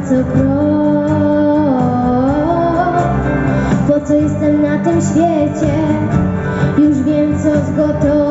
tysiące prób Po co jestem na tym świecie? Już wiem co zgotować